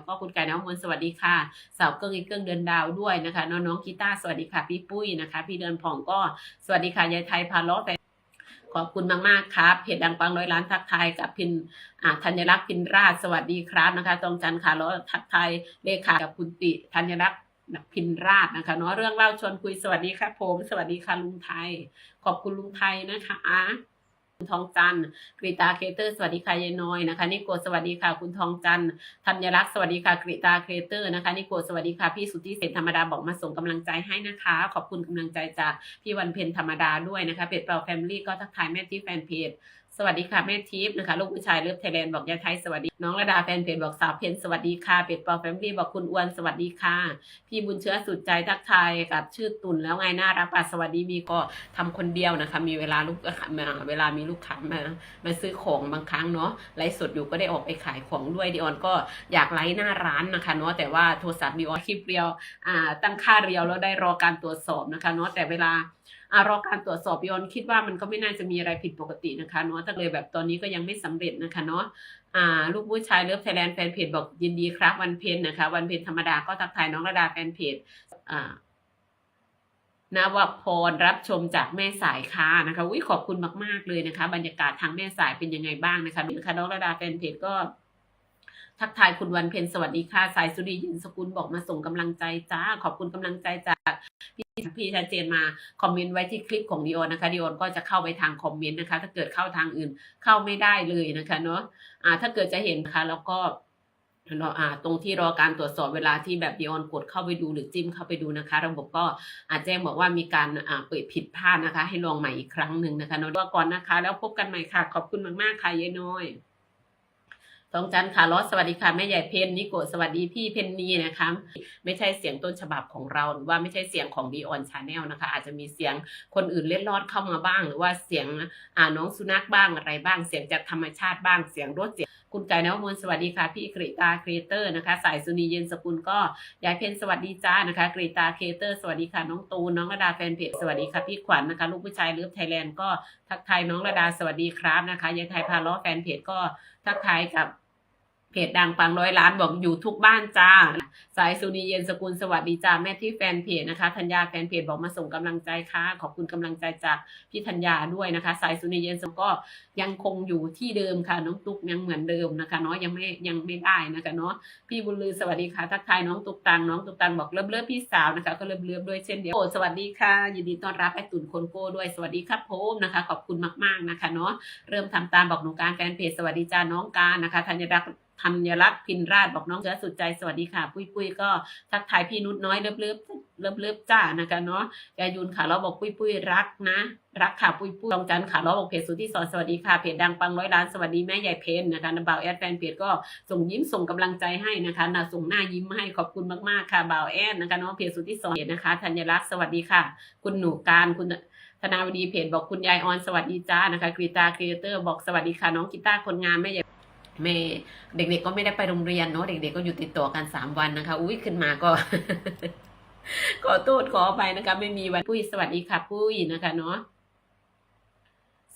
แล้วก็คุณไก่น้องมนสวัสดีค่ะสาวเกิ้งอีกเกิ้งเดือนดาวด้วยนะคะน้องน้องกีตาร์สวัสดีค่ะพี่ปุ้ยนะคะ พี่เดินผ่องก็สวัสดีค่ะยายไทยพาล้อแฟนขอบคุณมากๆครับเพจดังปังร้อยล้านทักทายกับพินธัญรักษ์พินราชสวัสดีครับนะคะตรงจันทร์ค่ะแล้วทักทายเลขากับคุณติธัญรักษ์พินราชนะคะเนาะเรื่องเล่าชวนคุยสวัสดีครับผม สวัสดีค่ะลุงไทย ขอบคุณลุงไทยนะคะ คุณทองจันทร์กริตาเคเตอร์สวัสดีค่ะยายน้อยนะคะนิโกสวัสดีค่ะคุณทองจันทร์ธัญรักษ์สวัสดีค่ะกริตาเคเตอร์นะคะนิโกสวัสดีค่ะพี่สุทธิเศษธรรมดาบอกมาส่งกำลังใจให้นะคะ ขอบคุณกำลังใจจากพี่วันเพ็ญธรรมดาด้วยนะคะเพจเปล่าแฟมิลี่ก็ทักทายแม่ที่แฟนเพจ สวัสดีค่ะแม่ทิพย์นะคะลูกผู้ชายเลิฟไทยแลนด์บอกยายไทยสวัสดี น้องระดาแฟนเพจบอกสาวเพนสวัสดีค่ะเพจเปล่าแฟมิลี่บอกคุณอ้วนสวัสดีค่ะ พี่บุญเชื้อสุดใจทักทายกับชื่อตุนแล้วไงน่ารักป่ะสวัสดีมีก็ทำคนเดียวนะคะ มีเวลาลูกมาเวลามีลูกค้ามามาซื้อของบางครั้งเนาะไลฟ์สดอยู่ก็ได้ออกไปขายของด้วยดิออนก็อยากไลฟ์หน้าร้านนะคะเนาะแต่ว่าโทรศัพท์ดิออนคลิปเรียวอ่าตั้งค่าเรียวแล้วได้รอการตรวจสอบนะคะเนาะแต่เวลา อารอการตรวจสอบดิอนคิดว่ามันก็ไม่น่าจะมีอะไรผิดปกตินะคะเนาะแต่เลยแบบตอนนี้ก็ยังไม่สำเร็จนะคะเนาะอ่าลูกผู้ชายเลิฟไทยแลนด์แฟนเพจบอกยินดีครับวันเพ็ญนะคะ วันเพ็ญธรรมดาก็ทักทายน้องระดาแฟนเพจอ่านวพรรับชมจากแม่สายค่ะนะคะอุ้ยขอบคุณมาก ๆ เลยนะคะ บรรยากาศทางแม่สายเป็นยังไงบ้างนะคะนะคะน้องระดาแฟนเพจก็ทักทายคุณวันเพ็ญสวัสดีค่ะ สายสุริยินสกุลบอกมาส่งกำลังใจจ้า ขอบคุณกำลังใจจาก พี่ชัดเจนมาคอมเมนต์ไว้ที่คลิปของดิโอนะคะดิโอนก็จะเข้าไปทางคอมเมนต์นะคะ ถ้าเกิดเข้าทางอื่นเข้าไม่ได้เลยนะคะเนาะอ่าถ้าเกิดจะเห็นนะคะแล้วก็รออ่าตรงที่รอการตรวจสอบเวลาที่แบบดิออนกดเข้าไปดูหรือจิ้มเข้าไปดูนะคะ ระบบก็อาจแจ้งบอกว่ามีการอ่าเปิดผิดพลาดนะคะ ให้ลองใหม่อีกครั้งหนึ่งนะคะเนาะก่อนนะคะ แล้วพบกันใหม่ค่ะ ขอบคุณมากๆค่ะยายน้อย ทองจันทร์ค่ะลอสสวัสดีค่ะแม่ใหญ่เพนนิโกสวัสดีพี่เพนนีนะคะ ไม่ใช่เสียงต้นฉบับของเราหรือว่าไม่ใช่เสียงของดีออนชาแนลนะคะ อาจจะมีเสียงคนอื่นเล่นลอดเข้ามาบ้าง หรือว่าเสียงอ่าน้องสุนัขบ้างอะไรบ้าง เสียงจากธรรมชาติบ้างเสียงรถเสียงคุณไก่นวมนสวัสดีค่ะพี่กริตาครีเตอร์นะคะ สายสุนีเย็นสกุลก็ยายเพนสวัสดีจ้านะคะกริตาครีเอเตอร์สวัสดีค่ะน้องตูนน้องระดาแฟนเพจสวัสดีค่ะพี่ขวัญนะคะ ลูกผู้ชายเลิฟไทยแลนด์ก็ทักทายน้องระดาสวัสดีครับนะคะยายไทยพาล้อแฟนเพจก็ทักทายกับ เพจดังปังร้อยล้านบอกอยู่ทุกบ้านจ้า สายสุนีเย็นสกุลสวัสดีจ้าแม่ที่แฟนเพจนะคะธัญญาแฟนเพจบอกมาส่งกำลังใจค่ะ ขอบคุณกำลังใจจากพี่ธัญญาด้วยนะคะ สายสุนีเย็นสก็ยังคงอยู่ที่เดิมค่ะ น้องตุ๊กยังเหมือนเดิมนะคะเนาะยังไม่ยังไม่ได้นะคะเนาะพี่บุญลือสวัสดีค่ะทักทายน้องตุ๊กตังน้องตุ๊กตังบอกเลิฟเลิฟพี่สาวนะคะ ก็เลิฟเลิฟด้วยเช่นเดียวโอสวัสดีค่ะยินดีต้อนรับไอตุนคนโก้ด้วยสวัสดีครับผมนะคะ ขอบคุณมากๆนะคะเนาะเริ่มทำตามบอกหนูการแฟนเพจสวัสดีจ้าน้องการนะคะธัญรักษ์ ธัญรักษ์พินราชบอกน้องเสือสุดใจสวัสดีค่ะ ปุ้ยปุ้ยก็ทักทายพี่นุชน้อยเลิบเลิบเลิบเลิบจ้านะคะเนาะยายุนค่ะเราบอกปุ้ยปุ้ยรักนะ รักค่ะปุ้ยปุ้ยตองจันค่ะเราบอกเพจสุดที่สอนสวัสดีค่ะเพจดังปังร้อยล้านสวัสดีแม่ใหญ่เพนนะคะนะบ่าวแอดแฟนเพจก็ส่งยิ้มส่งกำลังใจให้นะคะนะส่งหน้ายิ้มให้ขอบคุณมากๆค่ะบ่าวแอดนะคะเนาะเพจสุดที่สอนนะคะธัญรักษ์สวัสดีค่ะ คุณหนูการคุณธนาวดีเพจบอกคุณยายออนสวัสดีจ้านะคะกรีตาครีเอเตอร์บอกสวัสดีค่ะน้องกีตาร์คนงานแม่ใหญ่ แม่เด็กๆก็ไม่ได้ไปโรงเรียนเนาะเด็กๆก็อยู่ติดต่อกันสามวันนะคะ อุ้ยขึ้นมาก็ ขอโทษขอไปนะคะ ไม่มีวันปุ้ยสวัสดีค่ะปุ้ยนะคะเนาะ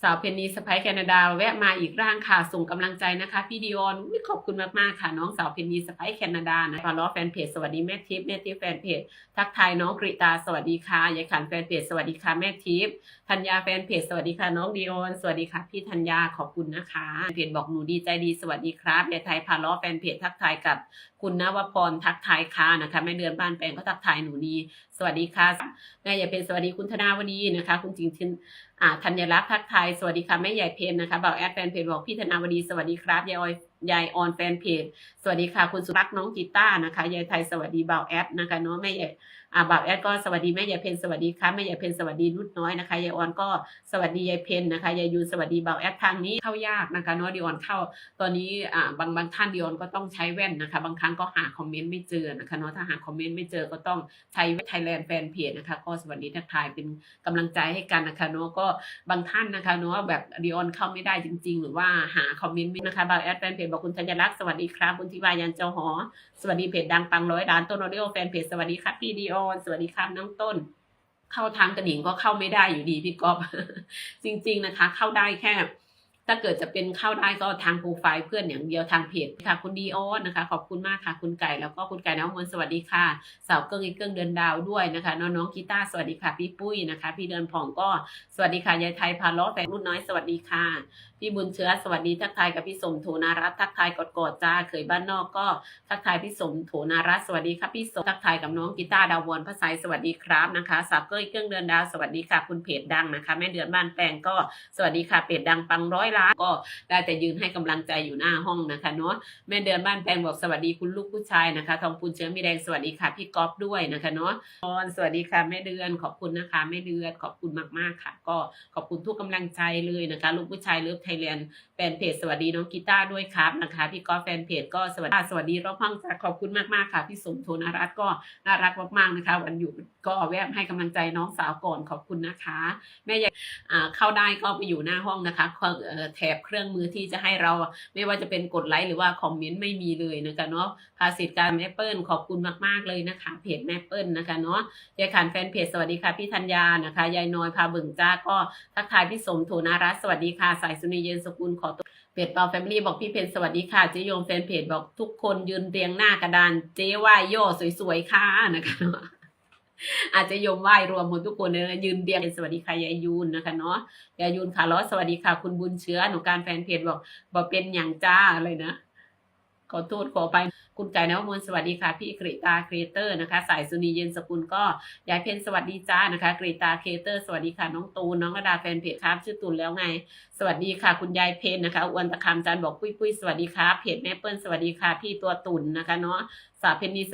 าวเพนนีสไปแคนาดาแวะมาอีกร่างค่ะ ส่งกำลังใจนะคะพี่ดิออนขอบคุณมากๆค่ะ น้องสาวเพนนีสไปแคนาดานะฟาล้อแฟนเพจสวัสดีแม่ทิพย์แม่ทิพย์แฟนเพจทักทายน้องกริตาสวัสดีค่ะยายขันแฟนเพจสวัสดีค่ะแม่ทิพย์ธัญญาแฟนเพจสวัสดีค่ะน้องดีออนสวัสดีค่ะพี่ธัญญาขอบคุณนะคะเพจบอกหนูดีใจดีสวัสดีครับยายไทยพาล้อแฟนเพจทักทายกับคุณนวพรทักทายค่ะนะคะแม่เดือนบ้านแปลงก็ทักทายหนูดีสวัสดีค่ะแม่ใหญ่เพนสวัสดีคุณธนาวดีนะคะ คุณจริงทินอ่าธัญรักษ์ทักทายสวัสดีค่ะแม่ใหญ่เพนนะคะบอกแอดแฟนเพจบอกพี่ธนาวดีสวัสดีครับยายออยยายออนแฟนเพจสวัสดีค่ะ คุณสุรักษ์น้องกีต้านะคะยายไทยสวัสดีบ่าวแอดนะคะเนาะแม่ใหญ่อ่าบ่าวแอดก็สวัสดีแม่ยายเพนสวัสดีค่ะแม่ยายเพนสวัสดีนุชน้อยนะคะยายออนก็สวัสดียายเพนนะคะยายยูสวัสดีบ่าวแอดทางนี้เข้ายากนะคะเนาะดิออนเข้า ตอนนี้อ่าบางบางท่านดิออนก็ต้องใช้แว่นนะคะ บางครั้งก็หาคอมเมนต์ไม่เจอนะคะเนาะถ้าหาคอมเมนต์ไม่เจอก็ต้องใช้ไทยแลนด์แฟนเพจนะคะก็สวัสดีทักทายเป็นกำลังใจให้กันนะคะเนาะก็บางท่านนะคะเนาะแบบดิออนเข้าไม่ได้จริง ๆ หรือว่าหาคอมเมนต์ไม่นะคะบ่าวแอดแฟนเพจบอกคุณธัญลักษณ์สวัสดีครับคุณธิวายันเจ้าหอ สวัสดีเพจดังปังร้อยล้านต้นอเดโอแฟนเพจสวัสดีครับพี่ดีออนสวัสดีครับน้องต้น เข้าทางกระดิ่งก็เข้าไม่ได้อยู่ดีพี่ก๊อฟจริง ๆนะคะ เข้าได้แค่ ถ้าเกิดจะเป็นเข้าได้ก็ทางโปรไฟล์เพื่อนอย่างเดียวทางเพจค่ะคุณดีโอนะคะ ขอบคุณมากค่ะคุณไก่แล้วก็คุณไก่น้ำมนสวัสดีค่ะสาวเกิ้งอีกเกิ้งเดินดาวด้วยนะคะ น้องน้องกีตาร์สวัสดีค่ะพี่ปุ้ยนะคะ พี่เดินผ่องก็สวัสดีค่ะยายไทยพาล้อแฟนรุ่นน้อยสวัสดีค่ะ พี่บุญเชื้อสวัสดีทักทายกับพี่สมโถนารัตทักทายกดกอดๆจ้าเคยบ้านนอกก็ทักทายพี่สมโถนารัตสวัสดีครับพี่สมทักทายกับน้องกีตาร์ดาววอนพระไซสวัสดีครับนะคะสาวเกิ้งอีกเกิ้งเดินดาวสวัสดีค่ะคุณเพจดังนะคะแม่เดือนบ้านแปลงก็สวัสดีค่ะเพจดังปังร้อยล้านก็ได้แต่ยืนให้กำลังใจอยู่หน้าห้องนะคะเนาะแม่เดือนบ้านแพงบอกสวัสดีคุณลูกผู้ชายนะคะ ทองพูนเชื้อมีแดงสวัสดีค่ะพี่ก๊อฟด้วยนะคะเนาะออนสวัสดีค่ะแม่เดือนขอบคุณนะคะแม่เดือนขอบคุณมากๆค่ะ ก็ขอบคุณทุกกำลังใจเลยนะคะ ลูกผู้ชายเลิฟไทยแลนด์แฟนเพจสวัสดีน้องกีตาร์ด้วยครับนะคะพี่ก๊อฟแฟนเพจก็สวัสดีสวัสดีรอบห้องจ้ะขอบคุณมากๆค่ะพี่สมโทนารัตก็น่ารักมากๆนะคะ วันหยุดก็แวะให้กำลังใจน้องสาวก่อนขอบคุณนะคะ แม่อยากเข้าได้ก็ไปอยู่หน้าห้องนะคะเพื่อแถบเครื่องมือที่จะให้เราไม่ว่าจะเป็นกดไลค์หรือว่าคอมเมนต์ไม่มีเลยนะคะเนาะภาษิตการแม่เปิลขอบคุณมากๆเลยนะคะ เพจแม่เปิลนะคะเนาะยายขานแฟนเพจสวัสดีค่ะพี่ธัญญานะคะยายน้อยพาเบิ่งจ้าก็ทักทายพี่สมโทนารัตสวัสดีค่ะสายสุนีเย็นสกุลขอตัวเพจเปาแฟมิลี่บอกพี่เพจสวัสดีค่ะเจโยมแฟนเพจบอกทุกคนยืนเรียงหน้ากระดานเจ๊ว่าโย่สวยๆค่ะนะคะ อาจจะยมไหว้รวมหมดทุกคนเลยนะยืนเรียงสวัสดีค่ะยายยูนนะคะเนาะยายยูนค่ะล้อสวัสดีค่ะ คุณบุญเชื้อหนูการแฟนเพจบอกบอกเป็นอย่างจ้าอะไรนะขอโทษขอไปคุณไก่นวมนสวัสดีค่ะ พี่กริตาครีเตอร์นะคะ สายสุนีเย็นสกุลก็ยายเพนสวัสดีจ้านะคะกริตาครีเตอร์ สวัสดีค่ะน้องตูนน้องระดาแฟนเพจครับชื่อตูนแล้วไง สวัสดีค่ะ คุณยายเพนนะคะอวนตะคำจันบอกปุ้ยปุ้ยสวัสดีค่ะเพจแม่เปิ้ลสวัสดีค่ะ พี่ตัวตุ่นนะคะเนาะสาเพนนีส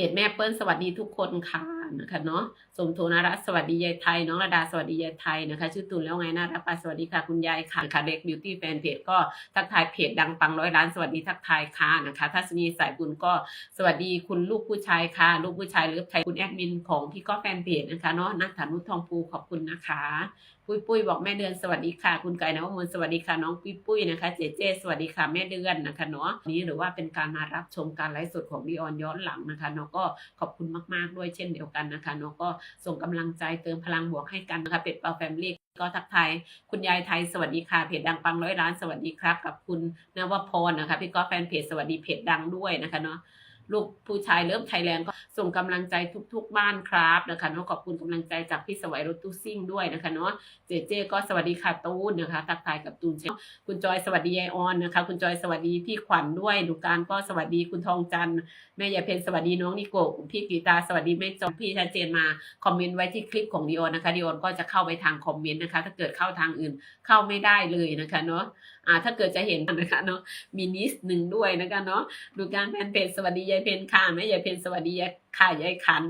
เพจแม่เปิ้ลสวัสดีทุกคนค่ะ นะคะเนาะสมโทนารัตสวัสดียายไทย น้องระดาสวัสดียายไทยนะคะ ชื่อตุลแล้วไงน่ารักปะสวัสดีค่ะคุณยายค่ะค่ะเด็กบิวตี้แฟนเพจก็ทักทายเพจดังปังร้อยล้านสวัสดีทักทายค่ะนะคะทัศนีสายบุญก็สวัสดีคุณลูกผู้ชายค่ะ ลูกผู้ชายหรือไทยคุณแอดมินของพี่ก็แฟนเพจนะคะเนาะนักฐานุทองภูขอบคุณนะคะปุ้ยปุ้ยบอกแม่เดือนสวัสดีค่ะ คุณไก่นวมนสวัสดีค่ะน้องปุ้ยปุ้ยนะคะ เจเจสวัสดีค่ะแม่เดือนนะคะเนาะนี้หรือว่าเป็นการมารับชมการไลฟ์สดของดิออนย้อนหลังนะคะเนาะก็ขอบคุณมาก ๆ ด้วยเช่นเดียวกันนะคะเนาะก็ส่งกำลังใจเติมพลังบวกให้กันนะคะเป็ดเปาแฟมิลี่ก็ทักทายคุณยายไทยสวัสดีค่ะเพจดังปังร้อยล้านสวัสดีครับ กับคุณนวพรนะคะพี่ก็แฟนเพจสวัสดีเพจดังด้วยนะคะเนาะลูกผู้ชายเริ่มไทยแลนด์ก็ส่งกำลังใจทุก ๆ บ้านครับนะคะเนาะขอบคุณกำลังใจจากพี่สวัยรถตู้ซิ่งด้วยนะคะเนาะเจเจก็สวัสดีค่ะตูนนะคะ ทักทายกับตูนเชฟคุณจอยสวัสดียายออนนะคะ คุณจอยสวัสดีพี่ขวัญด้วยดูการก็สวัสดีคุณทองจันทร์ แม่ยายเพนสวัสดีน้องนิโกะพี่กีตาสวัสดีแม่จอมพี่ชัดเจนมาคอมเมนต์ไว้ที่คลิปของดิโอนนะคะดิโอนก็จะเข้าไปทางคอมเมนต์นะคะ ถ้าเกิดเข้าทางอื่นเข้าไม่ได้เลยนะคะเนาะอ่าถ้าเกิดจะเห็นนะคะเนาะมีนิสหนึ่งด้วยนะคะเนาะดูการแพนเพจสวัสดียายเพนค่ะแม่ยายเพนสวัสดียายค่ะยายขัน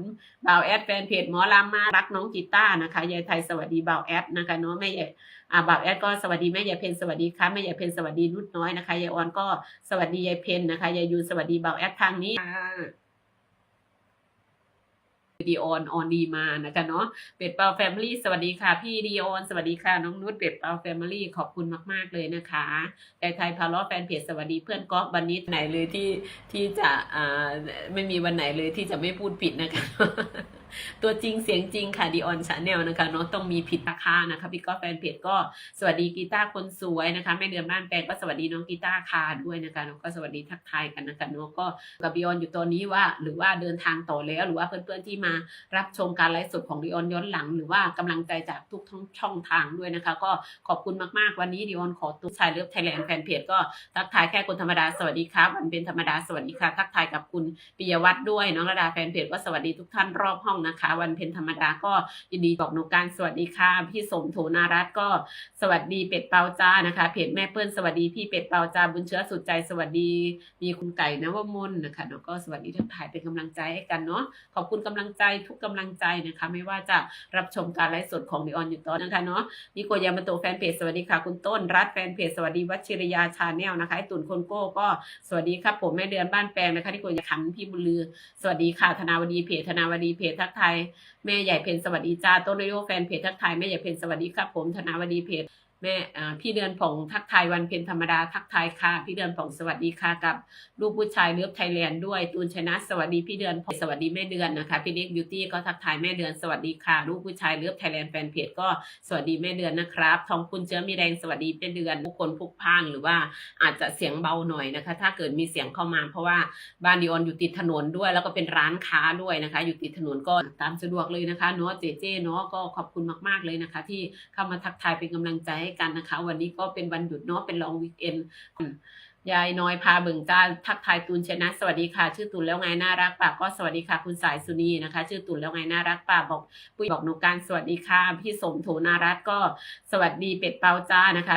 บ่าวแอดแฟนเพจหมอลำมารักน้องกีต้านะคะยายไทยสวัสดีบ่าวแอดนะคะเนาะแม่ยายอ่าบ่าวแอดก็สวัสดีแม่ยายเพนสวัสดีค่ะแม่ยายเพนสวัสดีนุชน้อยนะคะยายออนก็สวัสดียายเพนนะคะยายยูสวัสดีบ่าวแอดทางนี้ค่ะ ดีออนออนดีมานะคะเนาะเป็ดเปาแฟมิลี่สวัสดีค่ะพี่ดีออนสวัสดีค่ะน้องนุชเป็ดเปาแฟมิลี่ขอบคุณมาก ๆ เลยนะคะไก่ไทยพาล้อแฟนเพจสวัสดีเพื่อนก๊อฟวันนี้ไหนเลยที่ที่จะอ่าไม่มีวันไหนเลยที่จะไม่พูดผิดนะคะ ตัวจริงเสียงจริงค่ะดีออนชาแนลนะคะเนาะต้องมีผิดราคานะคะพี่ก็แฟนเพจก็สวัสดีกีตาร์คนสวยนะคะแม่เดือนบ้านแปลงก็สวัสดีน้องกีตาร์คาด้วยนะคะน้องก็สวัสดีทักทายกันนะคะเนาะก็กับดีออนอยู่ตอนนี้ว่า หรือว่าเดินทางต่อแล้วหรือว่าเพื่อนๆที่มารับชมการไลฟ์สดของดีออนย้อนหลัง หรือว่ากำลังใจจากทุกช่องทางด้วยนะคะ ก็ขอบคุณมากๆวันนี้ดีออนขอตัวชายเลิฟไทยแลนด์แฟนเพจก็ทักทายแค่คนธรรมดาสวัสดีครับวันเป็นธรรมดาสวัสดีค่ะทักทายกับคุณปิยวัฒน์ด้วยน้องระดาแฟนเพจก็สวัสดีทุกท่านรอบห้องนะคะ วันเป็นธรรมดาก็ยินดีบอกหนูการสวัสดีค่ะ พี่สมโถนารัตก็สวัสดีเป็ดเปาจ้านะคะ เพจแม่เปิ้ลสวัสดีพี่เป็ดเปาจ้าบุญเชื้อสุดใจสวัสดีมีคุณไก่นวมนนะคะแล้วก็สวัสดีทักทายเป็นกำลังใจให้กันเนาะขอบคุณกำลังใจทุกกำลังใจนะคะ ไม่ว่าจะรับชมการไลฟ์สดของดิออนอยู่ตอนนะคะเนาะนิโกยามาโตแฟนเพจสวัสดีค่ะคุณต้นรัฐแฟนเพจสวัสดีวัชิรยาชาแนลนะคะไอตุ่นคนโก้ก็สวัสดีครับผมแม่เดือนบ้านแปลงนะคะนิโกยาขันพี่บุญลือ สวัสดีค่ะธนาวดีเพจธนาวดีเพจทักทายแม่ใหญ่เพนสวัสดีจ้าต้นโยแฟนเพจทักทายแม่ใหญ่เพนสวัสดีครับผมธนาวดีเพจ แม่พี่เดือนผงทักทายวันเพ็ญธรรมดาทักทายค่ะ พี่เดือนผงสวัสดีค่ะกับลูกผู้ชายเลือบไทยแลนด์ด้วยตูนชนะสวัสดีพี่เดือนผงสวัสดีแม่เดือนนะคะพี่เล็กบิวตี้ก็ทักทายแม่เดือนสวัสดีค่ะลูกผู้ชายเลือบไทยแลนด์แฟนเพจก็สวัสดีแม่เดือนนะครับทองคุณเชื้อมีแรงสวัสดีแม่เดือนทุกคนพุกพ่านหรือว่าอาจจะเสียงเบาหน่อยนะคะ ถ้าเกิดมีเสียงเข้ามาเพราะว่าบ้านดิออนอยู่ติดถนนด้วย แล้วก็เป็นร้านค้าด้วยนะคะ อยู่ติดถนนก็ตามสะดวกเลยนะคะเนาะเจเจเนาะก็ขอบคุณมากๆเลยนะคะ ที่เข้ามาทักทายเป็นกำลังใจให้กันนะคะ วันนี้ก็เป็นวันหยุดเนาะเป็นลองวีคเอนยายน้อยพาเบิ่งจ้าทักทายตูนชนะ สวัสดีค่ะ ชื่อตูนแล้วไงน่ารักป่าก็สวัสดีค่ะ คุณสายสุนีนะคะ ชื่อตูนแล้วไงน่ารักป่าบอกปุ้ยบอกหนูการสวัสดีค่ะ พี่สมโถนารัตก็สวัสดีเป็ดเปาจ้านะคะ